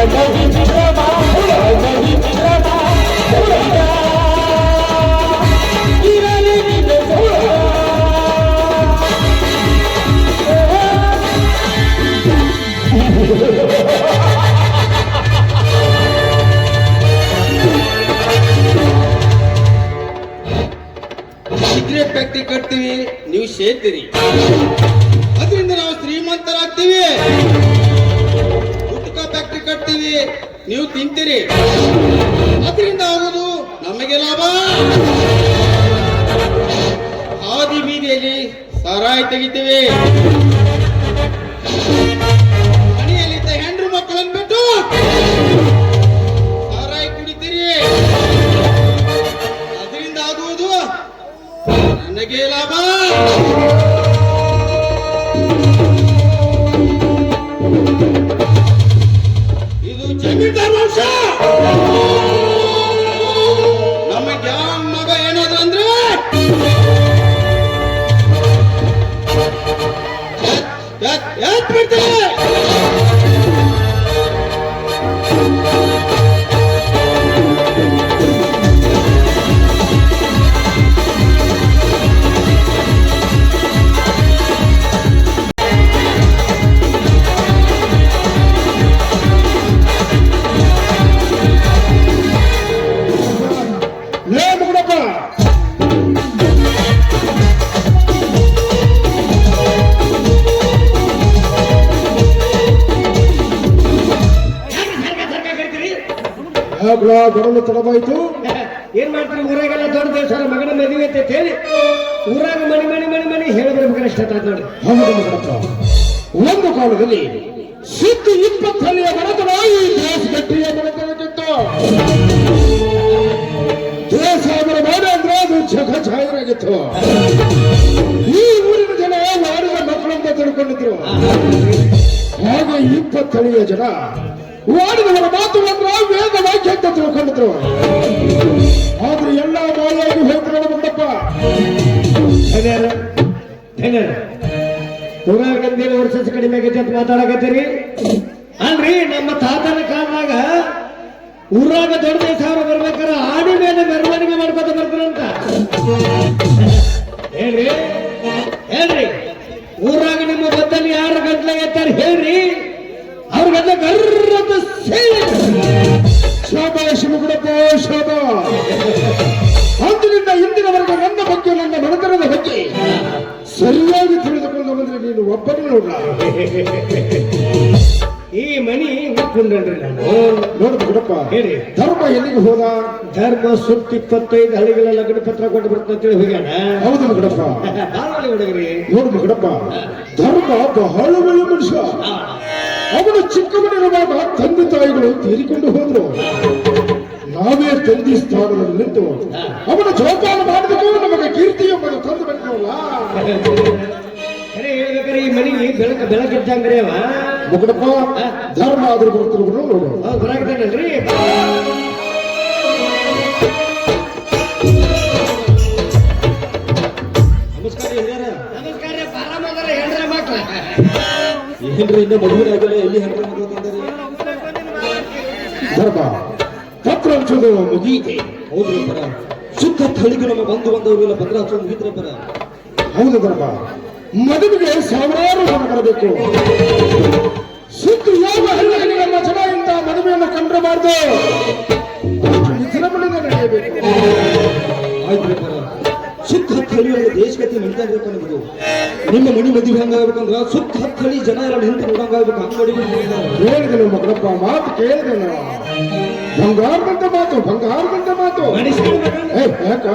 Thank you. ಸೇರ್ತೀರಿ ಅದರಿಂದ ನಾವು ಶ್ರೀಮಂತರಾಗ್ತೀವಿ. Gutka factory ಕಟ್ತೀವಿ. ನೀವು ತಿಂತೀರಿ. ಅದರಿಂದ ಆಗೋದು ನಮಗೆ ಲಾಭ. ಹಾದಿ ಬೀದಿಯಲ್ಲಿ ಸಾರಾಯಿ ತೆಗಿತೀವಿ. ನನಗೆ ಬರಲು ತಡವಾಯ್ತು. ಏನ್ ಮಾಡ್ತಾರೆ ಊರಾಗೆಲ್ಲ ದೊಡ್ಡ ದೇವಸ್ಥಾನ ಮಗನ ಮದುವೆ ಅಂತ ಹೇಳಿ ಊರಾಗ ಮನೆ ಮನಿ ಮನೆ ಮನಿ ಹೇಳಿದ್ರೆ ಇಷ್ಟ ನೋಡಿ. ಹೌದು ಒಂದು ಕಾಲದಲ್ಲಿ ಸಿದ್ದು ಇಪ್ಪತ್ತನೆಯ ಮನತನ ಈ ದೇಶ ಗಟ್ಟಿಯ ಮನತನಕ್ಕಿತ್ತು ದೇಶ ಅವರ ಮಾಡ ಅಂದ್ರೆ ಅದು ಜಗ ಈ ಊರಿನ ಜನ ವಾಡಿದ ಮಕ್ಕಳಂತ ತಿಳ್ಕೊಂಡಿದ್ರು. ಹಾಗೆ ಇಪ್ಪತ್ತನೆಯ ಜನ ವಾಡಿದವರ ಮಾತು ಅಂದ್ರೆ ತಿಳ್ಕೊಂಡಿದ್ರು. ಆದ್ರೆ ಎಲ್ಲ ಮಾಲಾಗಿ ಹೋಗ್ತಾರೆ ಬಂದಪ್ಪ. ಧನ್ಯರ ಊರಾಗಂದೇನು ವರ್ಷ ಕಡಿಮೆ ಆಗೈತೆ ಅಂತ ಮಾತಾಡಕತ್ತೀರಿ? ಅಲ್ರಿ, ನಮ್ಮ ತಾತನ ಕಾಲದಾಗ ಊರಾಗ ದೊಡ್ಡ ಸಾವಿರ ಬರ್ಬೇಕಾರ ಆಡಿ ಮೇಲೆ ಮೆರವಣಿಗೆ ಮಾಡ್ಕೊತ ಬರ್ತಾರಂತ ಹೇಳ್ರಿ ಹೇಳ್ರಿ. ಊರಾಗ ನಿಮ್ಮ ಬದ್ದಲ್ಲಿ ಯಾರು ಗಂಟ್ಲಾಗ ಎತ್ತಾರೆ ಹೇಳ್ರಿ. ಒಬ್ಬನೇ ನೋಡ್ಲ ಈ ಮನಿ ಹುಟ್ಕೊಂಡ್ರಿ ನಾನು. ನೋಡು ಮುಗುಡಪ್ಪ ಹೇಳಿ. ಧರ್ಮ ಎಲ್ಲಿಗೆ ಹೋದ? ಧರ್ಮ ಸುತ್ತ ಇಪ್ಪತ್ತೈದು ಹಳ್ಳಿಗಳ ಲಗ್ನ ಪತ್ರ ಕೊಟ್ಟು ಬರ್ತಂತೇಳಿ ಹೋಗ್ಯಾನ? ಹೌದು ಗುಡಪ್ಪ ಬಾಳಲ್ಲಿ ಹುಡುಗರಿ ನೋಡು ಮುಗುಡಪ್ಪ ಧರ್ಮ ಬಹಳ ಒಳ್ಳೆ ಮನುಷ್ಯ. ಅವನು ಚಿಕ್ಕವನಿರುವಾಗ ತಂದೆ ತಾಯಿಗಳು ತೀರಿಕೊಂಡು ಹೋದ್ರು. ನಾವೇ ತಂದಿ ಸ್ಥಾನದಲ್ಲಿ ನಿಂತು. ಅವನ ಜೋಪಾನ ಮಾಡಿದಕ್ಕೂ ನಮಗೆ ಕೀರ್ತಿ ಎಂಬುದು ತಂದು ಬಿಟ್ಟವಲ್ಲ ಹೇಳ್ಬೇಕಾರೆ ಈ ಮನಿ ಬೆಳಕ ಬೆಳಕಿದ್ದಂಗ್ರಿ ಅವ. ಮುಗಡಪ್ಪ ಧರ್ಮ ಆದ್ರೂ ನೋಡು. ಅವ್ ಬರಾಕತ್ತಾನಲ್ರಿ ನಮಸ್ಕಾರ ಹಿರಿಯರ. ನಮಸ್ಕಾರ ಆರಾಮದಾರ ಹೆಂಡ್ರ ಮಕ್ಳ. ಏನ್ರಿ ಇನ್ನ ಮದುವೆ ಆಗಿಲ್ಲ ಎಲ್ಲಿ ಹೆಂಡ್ರ ಮದುವೆ ತಂದರಿ ಧರ್ಮ ಪತ್ರ ಹಂಚೋದು ಮುಗೀತೆ ಹೌದ್ರಿ ಬರ ಸುತ್ತ ಹಳ್ಳಿಗೆ ನಮ್ಮ ಬಂಧು ಬಂದವರೆಲ್ಲ ಪತ್ರ ಹಚ್ಚೋದು ಮುಗಿದ್ರೆ ಬರ ಹೌದು ಧರ್ಮ. ಮದುವೆಗೆ ಸಾವಿರಾರು ಜನ ಬರಬೇಕು. ಸುತ್ತು ಯಾವ ಹಳ್ಳಿಯಲ್ಲಿ ನಮ್ಮ ಜನ ಇಂತಹ ಮದುವೆಯನ್ನು ಕಂಡ್ರೆ ಮಾಡ್ದು ವಿಜೃಂಭಣೆಯಿಂದ ನಡೆಯಬೇಕು. ಆಯ್ತ್ರಿ ಪರ ಒಂದು ದೇಶಗತಿ ನಡೀತಾ ಇರ್ಬೇಕು ಅನ್ನೋದು ನಿಮ್ಮ ಮನಿ ಮದುವೆ ಹಂಗಾಗ್ಬೇಕಂದ್ರ ಸುತ್ತ ಹತ್ತು ಹಳ್ಳಿ ಜನ ಎಲ್ಲ ನಿಂತು ನೋಡಂಗಾಗ್ಬೇಕು ಹಂಗ ಹೇಳಿದೆ ನಮ್ಮ ಮಗಳಪ್ಪ ಮಾತು ಕೇಳಿದನು. ಬಂಗಾರದಂತ ಮಾತು ಬಂಗಾರದಂತ ಮಾತು. ಯಾಕ?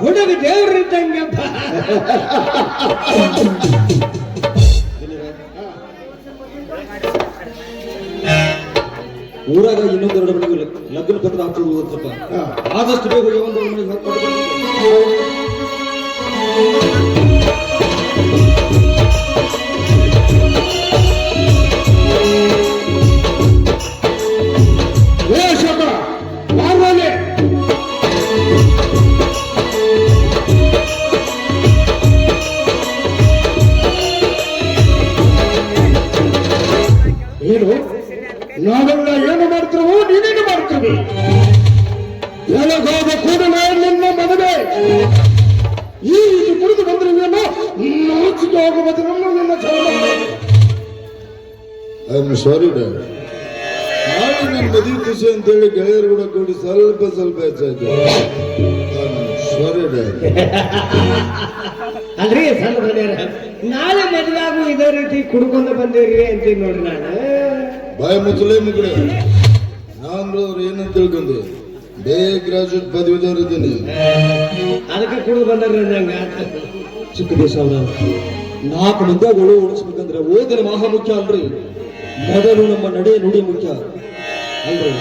ಹುಡುಗ ದೇವ್ರ ಇದ್ದಂಗಪ್ಪ ಊರಾಗ ಇನ್ನೊಂದೆರಡು ಮನೆಗೆ ಲಗ್ನ ಪತ್ರ ಹಾಕೋದು ಹೋಗ್ತಪ್ಪ. ಆದಷ್ಟು ಬೇಗ ನಾವೆಲ್ಲ ಏನು ಮಾಡ್ತೀವೋ ನೀನೇನು ಮಾಡ್ತೀವಿ? ಎಲಗೋದ ಕೂಡಲೇ ನಿನ್ನ ಮದುವೆ ಈ ರೀತಿ ಕುಡಿದು ಬಂದ್ರೆ ನೀನು ನೋಚಿಗೆ ಹೋಗಬೇಕು ನಿನ್ನ ಐ ಸಾರಿ ಡಾಕ್ಟರ್ ನಾಳೆ ನನ್ನ ಮದುವೆ ಖುಷಿ ಅಂತೇಳಿ ಗೆಳೆಯರು ಕೂಡ ಕೂಡಿ ಸ್ವಲ್ಪ ಸ್ವಲ್ಪ ಹೆಚ್ಚಾಯ್ತು. ಸಾರಿ ಡಾಕ್ಟರ್ ಅಲ್ರಿ ಸಣ್ಣ ನಾಳೆ ಮದುವೆ ಆಗು ಇದೇ ರೀತಿ ಕುಡ್ಕೊಂಡು ಬಂದೇವ್ರಿ ಅಂತೀನಿ ನೋಡ್ರಿ ನಾನು. ಬಾಯ ಮುಚ್ಚಲೇ ಮುಗ್ರಿ ನಾನು ಅವ್ರು ಏನಂತ ತಿಳ್ಕೊಂಡಿ ಬೇ ಗ್ರಾಜುಯೇಟ್ ಪದವಿದವ್ರು ಇದ್ದೀನಿ. ಅದಕ್ಕೆ ಕುಡಿದು ಬಂದಾರ್ರಿ ಅಂದಂಗ ಚಿಕ್ಕದೇಶ ಅವರ ನಾಲ್ಕು ಮಂದಿ ಒಳು ಉಳಿಸ್ಬೇಕಂದ್ರೆ ಓದಿನ ಮಹಾ ಮುಖ್ಯ ಅಲ್ರಿ. ಮೊದಲು ನಮ್ಮ ನಡೆ ನುಡಿ ಮುಖ್ಯ. ಅಲ್ರಿ.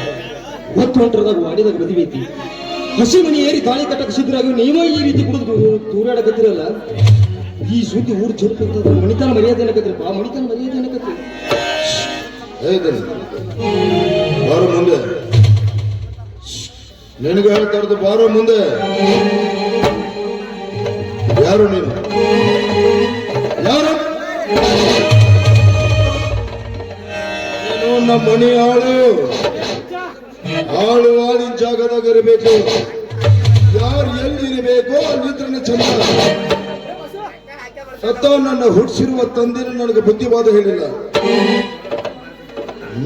ಹೊತ್ತು ಹೊಂಟರದಾಗ ಮಾಡಿದಾಗ ಮದುವೆ ಐತಿ. ಹಸಿ ಮನಿ ಏರಿ ತಾಳಿ ಕಟ್ಟಕ್ಕೆ ಸಿದ್ಧರಾಗಿ ನೀವೇ ಈ ರೀತಿ ಕುಡಿದು ತೂರಾಡಕತ್ತಿರಲ್ಲ? ಈ ಸುದ್ದಿ ಊರು ಚುರುಕಂತದ ಮಣಿತನ ಮರ್ಯಾದೆ ಏನಕತ್ರಿಪ್ಪ ಮಣಿತನ ಮರ್ಯಾದೆ ಏನಕತ್ರಿ ಬಾರೋ ಮುಂದೆ ನಿನಗೆ ಹೇಳ್ತಾ ಇರೋದು ಬಾರೋ ಮುಂದೆ. ಯಾರು ನೀನು? ಯಾರು? ನಮ್ಮ ಮನಿ ಆಳು. ಆಳು ಆಳಿನ ಜಾಗದಾಗ ಇರಬೇಕು ಯಾರು ಎಲ್ಲಿ ಇರಬೇಕು ಅಲ್ಲಿದ್ರೆ ಚಂದ. ಸತ್ತ ನನ್ನ ಹುಟ್ಟಿಸಿರುವ ತಂದೆನ ನನಗೆ ಬುದ್ಧಿವಾದ ಹೇಳಿಲ್ಲ.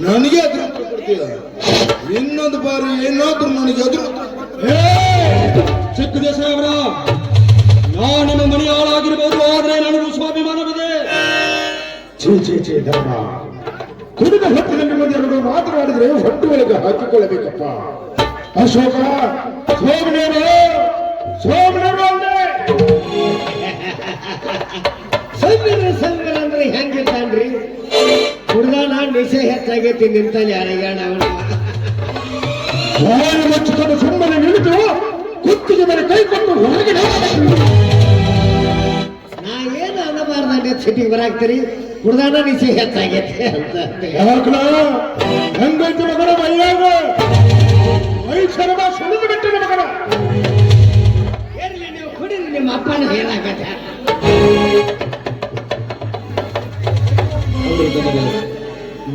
ನನಗೆ ಅದ್ರ ಕೊಡ್ತೀಯ? ಇನ್ನೊಂದು ಬಾರಿ ಏನಾದ್ರೂ ನನಗೆ ಎದುರು. ಚಿಕ್ಕದೇ ಸಾಹೇಬ್ರ ನಾ ನಿಮ್ಮ ಮನೆ ಹಾಳಾಗಿರ್ಬೋದು ಆದ್ರೆ ನನಗೂ ಸ್ವಾಭಿಮಾನವಿದೆ. ಛೀ, ಛೇ ಛೇ, ಧರ್ಮ. ಕುಡಿದ ಹೊತ್ತಿನ ನಿಮ್ಮದೆರಡು ಮಾತನಾಡಿದ್ರೆ ಹೊಟ್ಟು ಒಳಗೆ ಹಾಕಿಕೊಳ್ಳಬೇಕಪ್ಪ. ಅಶೋಕ, ಸೋಮನೇರು ಸೋಮನೇರು ಅಂದೆ. ಸಂಗರ ಸಂಗರ ಅಂದ್ರೆ ಹೆಂಗಿರ್ತಾನ್ರಿ ಕುಡ್ದಾನ ನಿಶೆ ಹೆಚ್ಚಾಗೈತಿ ನಿಂತಲ್ಲಿ ಅರಗಾಣ ಅವನು ಮುಚ್ಚಿಕೊಂಡು ಸುಮ್ಮನೆ ನಿಂತು ಕುತ್ತಿಗೆ ಮೇಲೆ ಕೈ ಕೊಟ್ಟು ಹೊರಗೆ ನಾ ಏನು ಅನ್ನಬಾರ್ದಂಗೆ ಸಿಟಿಗೆ ಬರಾಕ್ತೀರಿ? ಕುಡ್ದಾನ ನಿಶೆ ಹೆಚ್ಚಾಗೈತೆ ಅಂತ ಹೆಂಗೈತಿ ಮಗನ ಮೈಯಾಗ? ಮೈ ಶರಮ ಸುಳಿದು ಬಿಟ್ಟಿನ ಮಗನ. ಇರ್ಲಿ ನೀವು ಕುಡೀರಿ ನಿಮ್ಮ ಅಪ್ಪನ.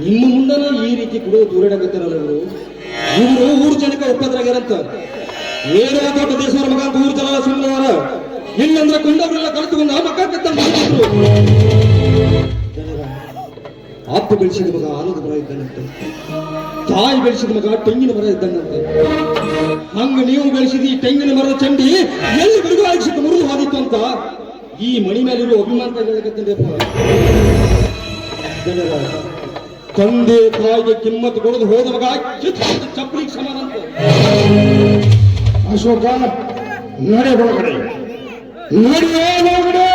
ನಿಮ್ಮ ಮುಂದನ ಈ ರೀತಿ ಕುಡಿದು ದೂರ ಇವರು ಇವರು ಊರು ಜನಕ್ಕೆ ಒಪ್ಪದ್ರಾಗಿರಂತ ಏನೋ ದೊಡ್ಡ ದೇಶವರ ಮಗ ಊರು ಜನ ಸುಮ್ಮನವರ ಇಲ್ಲಂದ್ರೆ ಕೊಂಡವರೆಲ್ಲ ಕಲಿತುಕೊಂಡು ಆ ಮಕ್ಕ ಕತ್ತಿದ್ರು ಅಪ್ಪ ಬೆಳೆಸಿದ ಮಗ ಆಲದ ಮರ ಇದ್ದಾನಂತೆ ತಾಯಿ ಬೆಳೆಸಿದ ಮಗ ತೆಂಗಿನ ಮರ ಇದ್ದಾನಂತೆ ಹಂಗ ನೀವು ಬೆಳೆಸಿದ ಈ ತೆಂಗಿನ ಮರದ ಚಂಡಿ ಎಲ್ಲಿವರೆಗೂ ಆಗಿಸಿದ ಮುರಿದು ಹೋದಿತ್ತು ಅಂತ ಈ ಮಣಿ ಮೇಲಿರುವ ಅಭಿಮಾನ ಜನರ ತಂದೆ ತಾಯಿಗೆ ಕಿಮ್ಮತ್ತು ಕೊಡದು ಹೋದ ಮಗ ಕಿತ್ತು ಚಪ್ಪಲಿಗೆ ಸಮಾನ ಅಂತ ಅಶೋಕ ನಡೆ ಒಳಗಡೆ ನಡೆಯ ಒಳಗಡೆ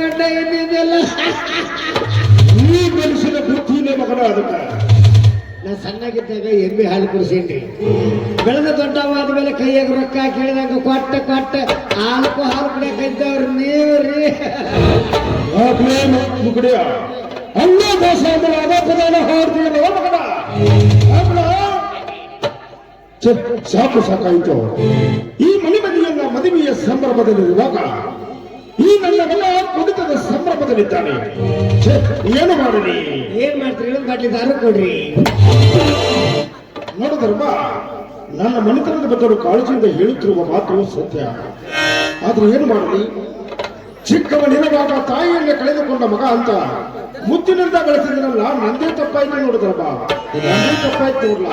ಅಂತ ಏನಿದೆಯಲ್ಲ ಈ ನೀ ಬೆಳೆಸಿದ ಬುದ್ಧಿನೇ ಮಗನ ಅದಕ್ಕೆ ನಾ ಸಣ್ಣಗಿದ್ದಾಗ ಎಮ್ಮೆ ಹಾಲು ಕುಡಿಸೇನ್ರಿ ಬೆಳೆದ ದೊಡ್ಡವಾದ ಮೇಲೆ ಕೈಯಾಗ ರೊಕ್ಕ ಕೇಳಿದಂಗ ಕೊಟ್ಟ ಕೊಟ್ಟ ಹಾಲಕ್ಕೂ ಹಾಲು ಕುಡಿಯಕೈತವ್ರು ನೀವು ರೀ ಯಾಕಲೇ ಮುಗುಡಿಯ ಅನ್ನ ದೋಸ ಅಂದ್ರೆ ಅದೇ ಪದಾನ ಹಾಡ್ತೀಯಲ್ಲ ಮಗನ? ಸಾಕು ಸಾಕಾಯಿತು. ಈ ಮನೆ ಮನೆಯನ್ನ ಮದುವೆಯ ಸಂಭ್ರಮದಲ್ಲಿರುವಾಗ ಈ ನನ್ನ ಮಗ ಕುಡಿತದ ಸಂಭ್ರಮದಲ್ಲಿದ್ದಾನೆ. ಛೆ, ಏನು ಮಾಡಲಿ ಏನ್ ಮಾಡ್ತೀರಿ? ಏನು ಬಾಟ್ಲಿ ದಾರ ಕೊಡ್ರಿ. ನೋಡಿದ್ರಮ್ಮ ನನ್ನ ಮನೆತನದ ಬದ್ದರು ಕಾಳಜಿಯಿಂದ ಹೇಳುತ್ತಿರುವ ಮಾತು ಸತ್ಯ. ಆದ್ರೆ ಏನು ಮಾಡಲಿ ಚಿಕ್ಕವನಿರುವಾಗ ತಾಯಿಯನ್ನೇ ಕಳೆದುಕೊಂಡ ಮಗ ಅಂತ ಮುತ್ತಿನಿಂದ ಬೆಳೆಸಿದ್ರಲ್ಲ ನಂದೇ ತಪ್ಪಾಯ್ತು ನೋಡಿದ್ರಮ್ಮ ನಂದೇ ತಪ್ಪಾಯ್ತು ನೋಡ್ಲ?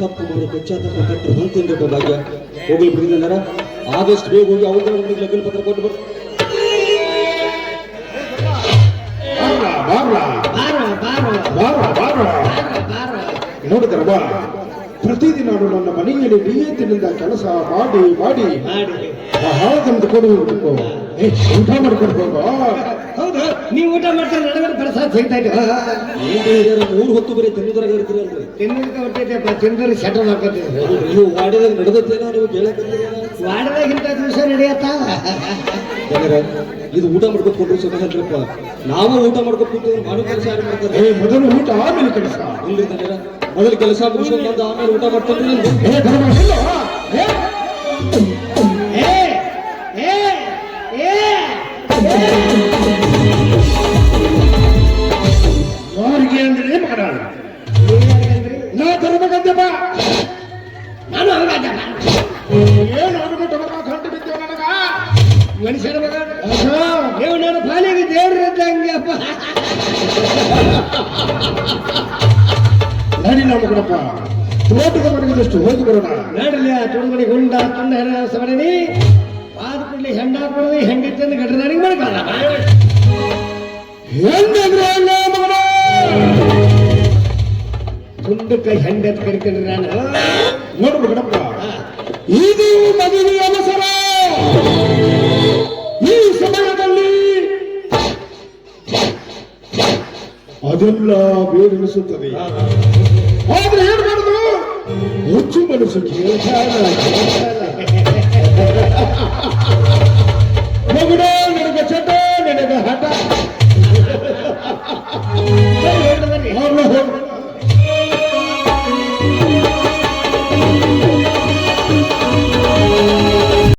ತಪ್ಪು ಮಾಡಿ ಪಶ್ಚಾತ್ತಾಪ ಪಟ್ಟರು ಬಂತೇನ್ರಿಪ್ಪ ಭಾಗ್ಯ. ಹೋಗ್ಲಿ ಆದಷ್ಟು ಬೇಗ ಹೋಗಿ ಅವ್ರ ಲಗ್ನ ಪತ್ರ ಕೊಟ್ಟು ಬರ್ತಾರೆ ನೋಡಿದ್ರ ಬಾ ಪ್ರತಿದಿನ ನಾನು ನನ್ನ ಮನೆಯಲ್ಲಿ ನಿಯತ್ತಿನಿಂದ ಕೆಲಸ ಮಾಡಿ ಮಾಡಿ. ಬಹಳ ತಂದು ಕೊಡು ಊಟ ಮಾಡ್ಕೊಂಡು ಹೋಗ? ನೀವು ಊಟ ಮಾಡ್ತಾರೆ ನನಗೆ ಪ್ರಸಾದ ಸಿಗ್ತಾ ಮೂರು ಹೊತ್ತು ಬರೀ ತಿನ್ನುದ್ರಾಗ ಇರ್ತೀರಲ್ರಿ ತಿನ್ನೋದಕ್ಕೆ ಹೊಟ್ಟೈತೆಪ್ಪ ತಿಂದ್ರೆ ಸೆಟಲ್ ಮಾಡ್ಕೊತೀವಿ. ನೀವು ವಾಡಿದಾಗ ನಡೆದತ್ತೇನೋ ನೀವು ಕೇಳಕತ್ತೀರ ವಾಡದಾಗಿಂತ ದಿವಸ ನಡೆಯತ್ತಾ? ಇದು ಊಟ ಮಾಡ್ಕೊಂಡು ಕೊಟ್ಟರು ಸುಖ ನಾವು ಊಟ ಮಾಡ್ಕೊಂಡು ಕೂತು ಮಾಡೋ ಕೆಲಸ ಯಾರು ಮಾಡ್ತಾರೆ? ಮೊದಲು ಊಟ ಆಮೇಲೆ ಕೆಲಸ. ತಂದಿರ ಮೊದಲು ಕೆಲಸ ಮುಗಿಸ್ಕೊಂಡು ಬಂದು ಆಮೇಲೆ ಊಟ ಮಾಡ್ತಾನ್ರಿ ಅಂದ್ರೆ ಮಾಡೋಣ? ನಾ ತರಬೇಕಂತಪ್ಪ ನಾನು ಏನು ಅನ್ಬಿಟ್ಟು ಬಿದ್ದೇವ ನನಗ? ಮಗ? ನೀವು ಪಾಲಿಗೆ ದೇವ್ರ ಇದ್ದಂಗೆಪ್ಪ ನಡಿ ತೋಟದ ಮನೆಗಿದಷ್ಟು ಹೋಗಿ ಬರೋಣ. ನಡಲಿ ಆ ಗುಂಡ ತುಂಡ ಹೆಣ ಸವರಣಿ. ಕೂಡಲೇ ಹೆಂಡ ಹಾಕೊಳ್ಳಿ ಹೆಂಗಿತ್ತಂದು ಗಡ್ರದಾರಿಗೆ ಮಾಡ್ಕೊಳ್ಳ ಹೆಂಗಂದ್ರೆ ಹಂಗ ಹೆಂಗೆ ಕರಿತೀನಿ ನಾನು. ನೋಡ್ಬಿಡಪ್ಪ ಇದು ಮದುವೆ ಅವಸರ ಈ ಸಮಯದಲ್ಲಿ ಅದೆಲ್ಲ ಬೇರೆನಿಸುತ್ತದೆ. ಆದ್ರೆ ಏನ್ ಮಾಡುದು? ಹುಚ್ಚು ಮನಸ್ಸು ಕೇಳ್ತಾರ. ಮಗನೇ